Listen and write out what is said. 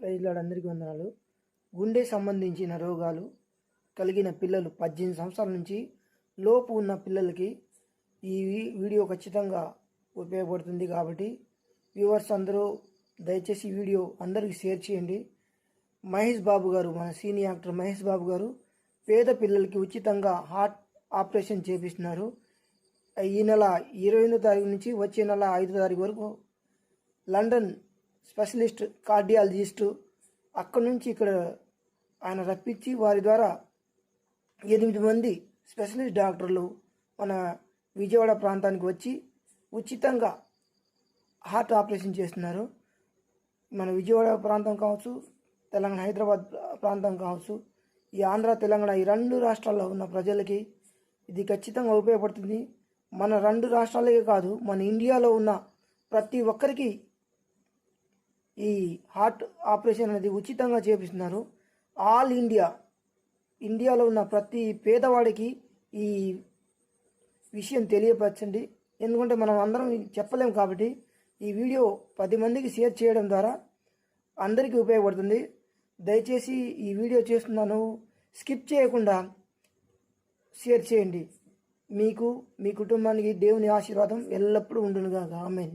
ప్రైజ్లాడు అందరికీ వందనాలు. గుండె సంబంధించిన రోగాలు కలిగిన పిల్లలు పద్దెనిమిది సంవత్సరాల నుంచి లోపు ఉన్న పిల్లలకి ఈ వీ- వీడియో ఖచ్చితంగా ఉపయోగపడుతుంది కాబట్టి వ్యూవర్స్ అందరూ దయచేసి వీడియో అందరికీ షేర్ చేయండి. మహేష్ బాబు గారు మన సీనియర్ యాక్టర్ మహేష్ బాబు గారు పేద పిల్లలకి ఉచితంగా హార్ట్ ఆపరేషన్ చేపిస్తున్నారు. ఈ నెల ఇరవై ఎనిమిదో తారీఖు నుంచి వచ్చే నెల ఐదో తారీఖు వరకు లండన్ స్పెషలిస్ట్ కార్డియాలజిస్టు అక్కడి నుంచి ఇక్కడ ఆయన రప్పించి వారి ద్వారా ఎనిమిది మంది స్పెషలిస్ట్ డాక్టర్లు మన విజయవాడ ప్రాంతానికి వచ్చి ఉచితంగా హార్ట్ ఆపరేషన్ చేస్తున్నారు. మన విజయవాడ ప్రాంతం కావచ్చు తెలంగాణ హైదరాబాద్ ప్రాంతం కావచ్చు ఈ ఆంధ్ర తెలంగాణ ఈ రెండు రాష్ట్రాల్లో ఉన్న ప్రజలకి ఇది ఖచ్చితంగా ఉపయోగపడుతుంది. మన రెండు రాష్ట్రాలకే కాదు మన ఇండియాలో ఉన్న ప్రతి ఒక్కరికి ఈ హార్ట్ ఆపరేషన్ అనేది ఉచితంగా చేపిస్తున్నారు. ఆల్ ఇండియా ఇండియాలో ఉన్న ప్రతి పేదవాడికి ఈ విషయం తెలియపరచండి. ఎందుకంటే మనం అందరం చెప్పలేం కాబట్టి ఈ వీడియో పది మందికి షేర్ చేయడం ద్వారా అందరికీ ఉపయోగపడుతుంది. దయచేసి ఈ వీడియో చేస్తున్నాను. స్కిప్ చేయకుండా షేర్ చేయండి. మీకు మీ కుటుంబానికి దేవుని ఆశీర్వాదం ఎల్లప్పుడూ ఉండునుగా ఆమెన్.